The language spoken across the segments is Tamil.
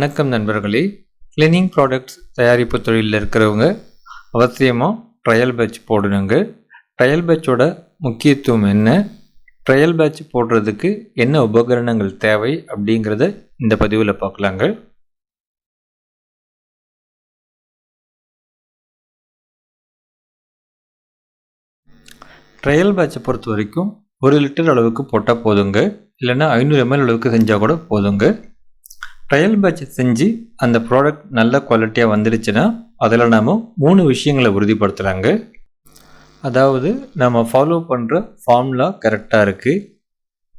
வணக்கம் நண்பர்களே. கிளீனிங் ப்ராடக்ட்ஸ் தயாரிப்பு தொழிலில் இருக்கிறவங்க அவசியமாக ட்ரையல் பேட்ச் போடணுங்க. ட்ரையல் பேட்சோட முக்கியத்துவம் என்ன? ட்ரையல் பேட்ச் போடுறதுக்கு என்ன உபகரணங்கள் தேவை அப்படிங்கிறத இந்த பதிவில் பார்க்கலாங்க. ட்ரையல் பேட்சை பொறுத்த வரைக்கும் ஒரு லிட்டர் அளவுக்கு போட்டால் போதுங்க. இல்லைன்னா ஐநூறு எம்எல் அளவுக்கு செஞ்சால் கூட போதுங்க. ட்ரையல் பேட்ச் செஞ்சு அந்த ப்ராடக்ட் நல்ல குவாலிட்டியாக வந்துடுச்சுன்னா அதில் நாம் மூணு விஷயங்களை உறுதிப்படுத்துகிறாங்க அதாவது நம்ம ஃபாலோ பண்ணுற ஃபார்முலா கரெக்டாக இருக்குது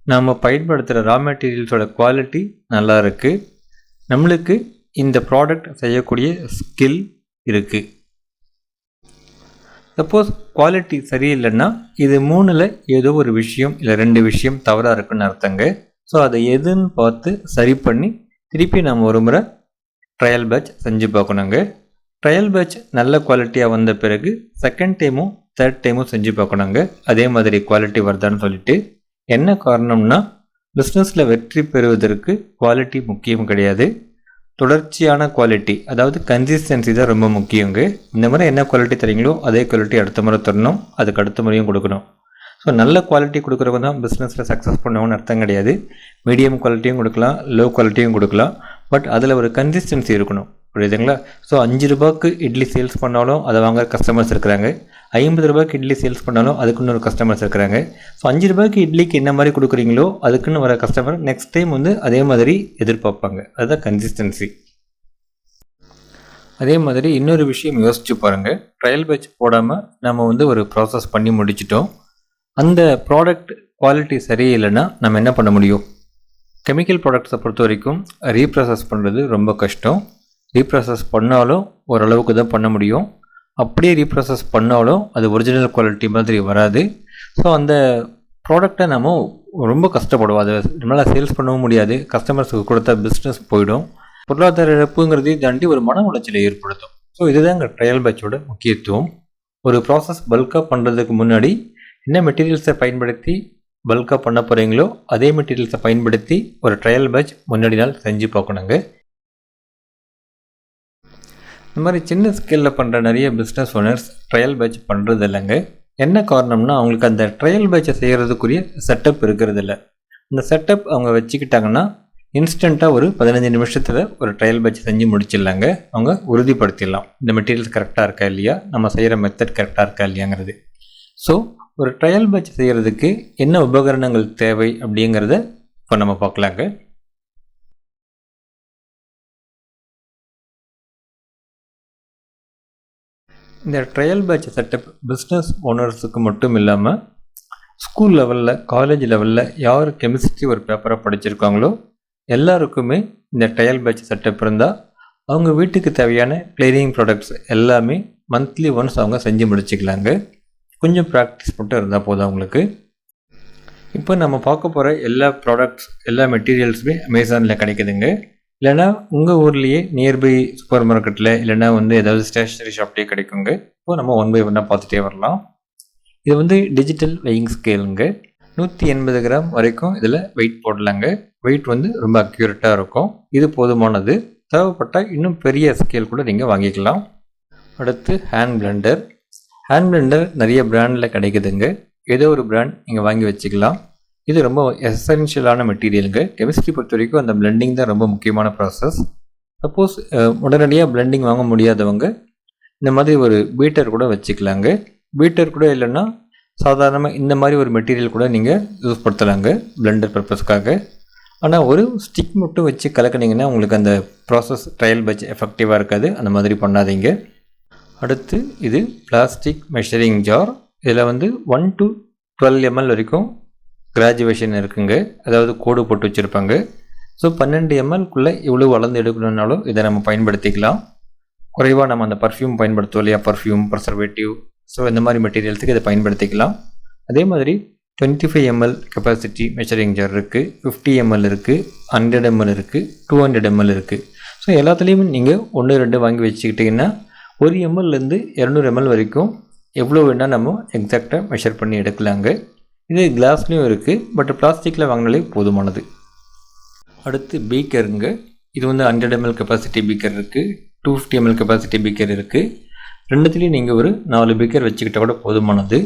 நாம் பயன்படுத்துகிற ரா மெட்டீரியல்ஸோட குவாலிட்டி நல்லா இருக்குது நம்மளுக்கு இந்த ப்ராடக்ட் செய்யக்கூடிய ஸ்கில் இருக்குது சப்போஸ் குவாலிட்டி சரியில்லைன்னா இது மூணில் ஏதோ ஒரு விஷயம் இல்லை ரெண்டு விஷயம் தவறாக இருக்குன்னு அர்த்தங்க. ஸோ அதை எதுன்னு பார்த்து சரி பண்ணி திருப்பி நம்ம ஒரு முறை ட்ரையல் பேட்ச் செஞ்சு பார்க்கணுங்க. ட்ரையல் பேட்ச் நல்ல குவாலிட்டியாக வந்த பிறகு செகண்ட் டைமும் தேர்ட் டைமும் செஞ்சு பார்க்கணுங்க. அதே மாதிரி குவாலிட்டி வருதான்னு சொல்லிட்டு என்ன காரணம்னா பிஸ்னஸில் வெற்றி பெறுவதற்கு குவாலிட்டி முக்கியம் கிடையாது. தொடர்ச்சியான குவாலிட்டி அதாவது கன்சிஸ்டன்சி தான் ரொம்ப முக்கியங்க. இந்த மாதிரி என்ன குவாலிட்டி தரீங்களோ அதே குவாலிட்டி அடுத்த முறை தரணும். அதுக்கு அடுத்த முறையும் கொடுக்கணும். ஸோ நல்ல குவாலிட்டி கொடுக்குறவங்க தான் பிஸ்னஸில் சக்ஸஸ் பண்ணவங்கன்னு அர்த்தம் கிடையாது. மீடியம் குவாலிட்டியும் கொடுக்கலாம் லோ குவாலிட்டியும் கொடுக்கலாம். பட் அதில் ஒரு கன்சிஸ்டன்சி இருக்கணும். புரியுதுங்களா? ஸோ அஞ்சு ரூபாய்க்கு இட்லி சேல்ஸ் பண்ணாலும் அதை வாங்குற கஸ்டமர்ஸ் இருக்கிறாங்க. ஐம்பது ரூபாய்க்கு இட்லி சேல்ஸ் பண்ணாலும் அதுக்குன்னு ஒரு கஸ்டமர்ஸ் இருக்கிறாங்க. ஸோ அஞ்சு ரூபாய்க்கு இட்லிக்கு என்ன மாதிரி கொடுக்குறீங்களோ அதுக்குன்னு வர கஸ்டமர் நெக்ஸ்ட் டைம் வந்து அதே மாதிரி எதிர்பார்ப்பாங்க. அதுதான் கன்சிஸ்டன்சி அதே மாதிரி இன்னொரு விஷயம் யோசிச்சு பாருங்கள் ட்ரையல் பேட்ச் போடாமல் நம்ம வந்து ஒரு ப்ராசஸ் பண்ணி முடிச்சிட்டோம். அந்த ப்ராடக்ட் குவாலிட்டி சரியில்லைன்னா நம்ம என்ன பண்ண முடியும்? கெமிக்கல் ப்ராடக்ட்ஸை பொறுத்த வரைக்கும் ரீப்ராசஸ் பண்ணுறது ரொம்ப கஷ்டம். ரீப்ராசஸ் பண்ணாலும் ஓரளவுக்கு தான் பண்ண முடியும். அப்படியே ரீப்ராசஸ் பண்ணாலும் அது ஒரிஜினல் குவாலிட்டி மாதிரி வராது. ஸோ அந்த ப்ராடக்டை நம்ம ரொம்ப கஷ்டப்படுவோம். அதை நம்மளால் சேல்ஸ் பண்ணவும் முடியாது. கஸ்டமர்ஸுக்கு கொடுத்த பிஸ்னஸ் போயிடும். பொருளாதார இழப்புங்கிறதையும் தாண்டி ஒரு மன உளைச்சலை ஏற்படுத்தும். ஸோ இதுதாங்க ட்ரையல் பேட்சோட முக்கியத்துவம். ஒரு ப்ராசஸ் பல்காக பண்ணுறதுக்கு முன்னாடி என்ன மெட்டீரியல்ஸை பயன்படுத்தி பல்காக பண்ண போகிறீங்களோ அதே மெட்டீரியல்ஸை பயன்படுத்தி ஒரு ட்ரையல் பேட்ச் முன்னாடி நாள் செஞ்சு பார்க்கணுங்க. இந்த மாதிரி சின்ன ஸ்கேலில் பண்ணுற நிறைய பிஸ்னஸ் ஓனர்ஸ் ட்ரையல் பேட்ச் பண்ணுறது இல்லைங்க. என்ன காரணம்னா அவங்களுக்கு அந்த ட்ரையல் பேட்சை செய்கிறதுக்குரிய செட்டப் இருக்கிறது இல்லை. இந்த செட்டப் அவங்க வச்சுக்கிட்டாங்கன்னா இன்ஸ்டண்ட்டாக ஒரு பதினஞ்சு நிமிஷத்தில் ஒரு ட்ரையல் பேட்ச் செஞ்சு முடிச்சிடலாங்க. அவங்க உறுதிப்படுத்திடலாம். இந்த மெட்டீரியல்ஸ் கரெக்டாக இருக்கா இல்லையா? நம்ம செய்கிற மெத்தட் கரெக்டாக இருக்கா இல்லையாங்கிறது. ஸோ ஒரு ட்ரையல் பேட்ச் செய்கிறதுக்கு என்ன உபகரணங்கள் தேவை அப்படிங்கிறத இப்போ நம்ம பார்க்கலாங்க. இந்த ட்ரையல் பேட்ச் செட்டப் பிஸ்னஸ் ஓனர்ஸுக்கு மட்டும் இல்லாமல் ஸ்கூல் லெவலில் காலேஜ் லெவலில் யார் கெமிஸ்ட்ரி ஒரு பேப்பரை படிச்சிருக்காங்களோ எல்லாருக்குமே இந்த ட்ரையல் பேட்ச் செட்டப் இருந்தால் அவங்க வீட்டுக்கு தேவையான கிளீனிங் ப்ராடக்ட்ஸ் எல்லாமே மந்த்லி ஒன்ஸ் அவங்க செஞ்சு முடிச்சுக்கலாங்க. கொஞ்சம் ப்ராக்டிஸ் மட்டும் இருந்தால் போதும் அவங்களுக்கு. இப்போ நம்ம பார்க்க போகிற எல்லா ப்ராடக்ட்ஸ் எல்லா மெட்டீரியல்ஸுமே அமேசானில் கிடைக்குதுங்க. இல்லைனா உங்கள் ஊர்லேயே நியர்பை சூப்பர் மார்க்கெட்டில் இல்லைனா வந்து ஏதாவது ஸ்டேஷ்னரி ஷாப்லேயே கிடைக்குங்க. இப்போ நம்ம ஒன் பை ஒன்னாக பார்த்துட்டே வரலாம். இது வந்து டிஜிட்டல் வெயிங் ஸ்கேலுங்க நூற்றி எண்பது கிராம் வரைக்கும் இதில் வெயிட் போடலாங்க. வெயிட் வந்து ரொம்ப அக்யூரேட்டாக இருக்கும். இது போதுமானது. தேவைப்பட்டால் இன்னும் பெரிய ஸ்கேல் கூட நீங்கள் வாங்கிக்கலாம். அடுத்து ஹேண்ட் பிளெண்டர் ஹேண்ட் பிளெண்டர் நிறைய பிராண்டில் கிடைக்குதுங்க. ஏதோ ஒரு பிராண்ட் நீங்கள் வாங்கி வச்சுக்கலாம். இது ரொம்ப எசென்ஷியலான மெட்டீரியலுங்க கெமிஸ்ட்ரி பொறுத்த வரைக்கும் அந்த பிளெண்டிங் தான் ரொம்ப முக்கியமான ப்ராசஸ் சப்போஸ் உடனடியாக பிளெண்டிங் வாங்க முடியாதவங்க இந்த மாதிரி ஒரு பீட்டர் கூட வச்சுக்கலாங்க. பீட்டர் கூட இல்லைன்னா சாதாரணமாக இந்த மாதிரி ஒரு மெட்டீரியல் கூட நீங்கள் யூஸ் படுத்தலாங்க பிளெண்டர் பர்பஸ்க்காக ஆனால் ஒரு ஸ்டிக் மட்டும் வச்சு கலக்குனீங்கன்னா உங்களுக்கு அந்த ப்ராசஸ் ட்ரையல் பேட்ச் எஃபெக்டிவாக இருக்காது. அந்த மாதிரி பண்ணாதீங்க. அடுத்து இது பிளாஸ்டிக் மெஷரிங் ஜார் இதில் வந்து ஒன் டு டுவெல் எம்எல் வரைக்கும் கிராஜுவேஷன் இருக்குங்க. அதாவது கோடு போட்டு வச்சுருப்பாங்க. ஸோ பன்னெண்டு எம்எல்குள்ளே இவ்வளோ வளர்ந்து எடுக்கணுன்னாலும் இதை நம்ம பயன்படுத்திக்கலாம். குறைவாக நம்ம அந்த பர்ஃப்யூம் பயன்படுத்துவோம் இல்லையா? பர்ஃப்யூம் ப்ரிசர்வேட்டிவ் ஸோ இந்த மாதிரி மெட்டீரியல்ஸுக்கு இதை பயன்படுத்திக்கலாம். அதே மாதிரி twenty five ml capacity measuring jar இருக்குது ஃபிஃப்டி எம்எல் இருக்குது ஹண்ட்ரட் எம்எல் இருக்குது டூ ஹண்ட்ரட் எம்எல் இருக்குது ஸோ எல்லாத்துலேயுமே நீங்கள் ஒன்று ரெண்டு வாங்கி வச்சுக்கிட்டிங்கன்னா ஒரு எம்எல்லேருந்து இரநூறு எம்எல் வரைக்கும் எவ்வளோ வேணால் நம்ம எக்ஸாக்டாக மெஷர் பண்ணி எடுக்கலாங்க. இது கிளாஸ்லேயும் இருக்குது பட் பிளாஸ்டிக்கில் வாங்கினாலே போதுமானது. அடுத்து பீக்கருங்க இது வந்து ஹண்ட்ரட் எம்எல் கெப்பாசிட்டி பீக்கர் இருக்குது two fifty ml capacity beaker இருக்குது ரெண்டுத்துலேயும் நீங்கள் ஒரு நாலு பீக்கர் வச்சுக்கிட்டால் கூட போதுமானது.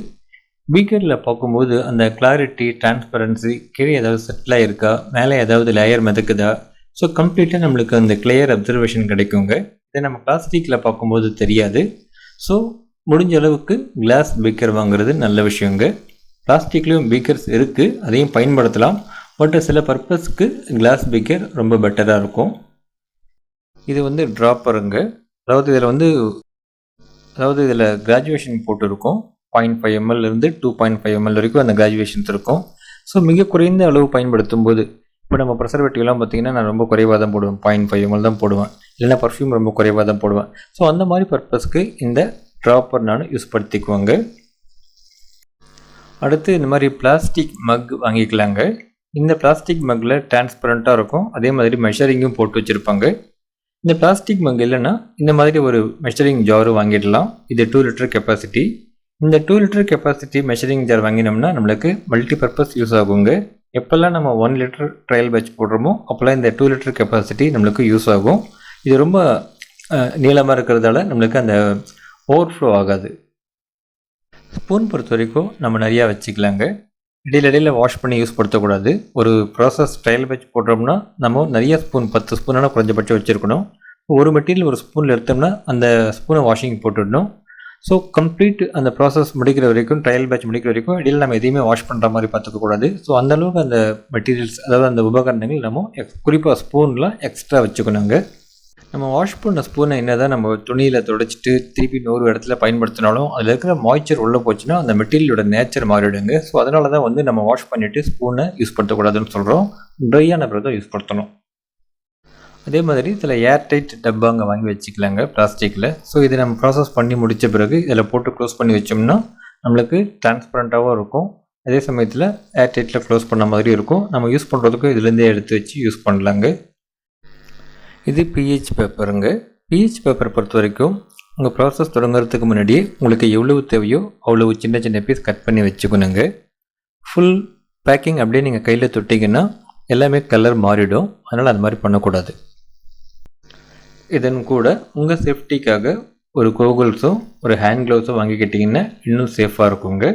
பீக்கரில் பார்க்கும்போது அந்த கிளாரிட்டி டிரான்ஸ்பரன்சி கீழே ஏதாவது செட்டில் இருக்கா மேலே ஏதாவது லேயர் மிதக்குதா? ஸோ கம்ப்ளீட்டாக நம்மளுக்கு அந்த கிளியர் அப்சர்வேஷன் கிடைக்குங்க. இதை நம்ம பிளாஸ்டிக்கில் பார்க்கும்போது தெரியாது. ஸோ முடிஞ்ச அளவுக்கு கிளாஸ் பீக்கர் வாங்குறது நல்ல விஷயங்க. பிளாஸ்டிக்லேயும் பீக்கர்ஸ் இருக்குது அதையும் பயன்படுத்தலாம். பட் சில பர்பஸ்க்கு கிளாஸ் பீக்கர் ரொம்ப பெட்டராக இருக்கும். இது வந்து ட்ராப்பருங்க அதாவது இதில் வந்து அதாவது இதில் கிராஜுவேஷன் போட்டிருக்கும். பாயிண்ட் ஃபைவ் எம்எல்லேருந்து டூ பாயிண்ட் ஃபைவ் எம்எல் வரைக்கும் அந்த கிராஜுவேஷன்ஸ் இருக்கும். ஸோ மிக குறைந்த அளவு பயன்படுத்தும் போது இப்போ நம்ம ப்ரெசர்வேட்டிவ்லாம் பார்த்தீங்கன்னா நான் ரொம்ப குறைவாக தான் போடுவேன். பாயிண்ட் ஃபைவ் எம்எல் தான் போடுவேன். இல்லைன்னா பர்ஃப்யூம் ரொம்ப குறைவாக தான் போடுவேன். ஸோ அந்த மாதிரி பர்பஸ்க்கு இந்த ட்ராப்பர் நான் யூஸ் படுத்திக்குவாங்க. அடுத்து இந்த மாதிரி பிளாஸ்டிக் மக் வாங்கிக்கலாங்க. இந்த பிளாஸ்டிக் மக்கில் டிரான்ஸ்பரண்ட்டாக இருக்கும். அதே மாதிரி மெஷரிங்கும் போட்டு வச்சுருப்பாங்க. இந்த பிளாஸ்டிக் மக் இல்லைன்னா இந்த மாதிரி ஒரு மெஷரிங் ஜாரு வாங்கிடலாம். இது டூ லிட்டர் கெப்பாசிட்டி இந்த two litre capacity measuring jar வாங்கினோம்னா நம்மளுக்கு மல்டி பர்பஸ் யூஸ் ஆகுங்க. எப்போல்லாம் நம்ம ஒன் லிட்டர் ட்ரையல் பேட்ச் போடுறோமோ அப்போல்லாம் இந்த டூ லிட்டர் கெப்பாசிட்டி நம்மளுக்கு யூஸ் ஆகும். இது ரொம்ப நீளமாக இருக்கிறதால நம்மளுக்கு அந்த ஓவர் ஃப்ளோ ஆகாது. ஸ்பூன் பொறுத்த வரைக்கும் நம்ம நிறையா வச்சுக்கலாங்க. இடையில இடையில வாஷ் பண்ணி யூஸ் படுத்தக்கூடாது. ஒரு ப்ராசஸ் ட்ரையல் பேட்ச் போட்டோம்னா நம்ம நிறைய ஸ்பூன் பத்து ஸ்பூனான குறைஞ்சபட்சம் வச்சுருக்கணும். ஒரு மெட்டீரியல் ஒரு ஸ்பூனில் எடுத்தோம்னா அந்த ஸ்பூனை வாஷிங் போட்டுடணும். ஸோ கம்ப்ளீட் அந்த ப்ராசஸ் முடிக்கிற வரைக்கும் ட்ரையல் பேட்ச் முடிக்கிற வரைக்கும் இடையில நம்ம எதையுமே வாஷ் பண்ணுற மாதிரி பார்த்துக்கக்கூடாது. ஸோ அந்தளவுக்கு அந்த மெட்டீரியல்ஸ் அதாவது அந்த உபகரணங்கள் நம்ம எக்ஸ் குறிப்பாக ஸ்பூன்லாம் எக்ஸ்ட்ரா வச்சுக்கணுங்க. நம்ம வாஷ் பண்ண ஸ்பூனை என்ன தான் நம்ம துணியில் துடைச்சிட்டு திருப்பி நூறு இடத்துல பயன்படுத்தினாலும் அதில் இருக்கிற மாய்ச்சர் உள்ளே போச்சுன்னா அந்த மெட்டீரியலோட நேச்சர் மாறிடுங்க. ஸோ அதனால தான் வந்து நம்ம வாஷ் பண்ணிவிட்டு ஸ்பூனை யூஸ் படுத்தக்கூடாதுன்னு சொல்கிறோம் ட்ரையான பிறகு தான் யூஸ் படுத்தணும். அதே மாதிரி இதில் ஏர் டைட் டப்பாங்க வாங்கி வச்சுக்கலாங்க பிளாஸ்டிக்கில் ஸோ இதை நம்ம ப்ராசஸ் பண்ணி முடித்த பிறகு இதில் போட்டு க்ளோஸ் பண்ணி வச்சோம்னா நம்மளுக்கு டிரான்ஸ்பரண்ட்டாகவும் இருக்கும். அதே சமயத்தில் ஏர் டைட்டில் க்ளோஸ் பண்ண மாதிரி இருக்கும். நம்ம யூஸ் பண்ணுறதுக்கும் இதுலேருந்தே எடுத்து வச்சு யூஸ் பண்ணலாங்க. இது பிஹெச் பேப்பருங்க பிஹெச் பேப்பரை பொறுத்த வரைக்கும் உங்கள் ப்ராசஸ் தொடங்குறதுக்கு முன்னாடியே உங்களுக்கு எவ்வளவு தேவையோ அவ்வளவு சின்ன சின்ன பீஸ் கட் பண்ணி வச்சுக்கணுங்க. ஃபுல் பேக்கிங் அப்படியே நீங்கள் கையில் தொட்டிங்கன்னா எல்லாமே கலர் மாறிடும். அதனால் அது மாதிரி பண்ணக்கூடாது. இதன் கூட உங்கள் சேஃப்டிக்காக ஒரு கோகுல்ஸும் ஒரு ஹேண்ட் க்ளவுஸும் வாங்கிக்கிட்டிங்கன்னா இன்னும் சேஃபாக இருக்குங்க.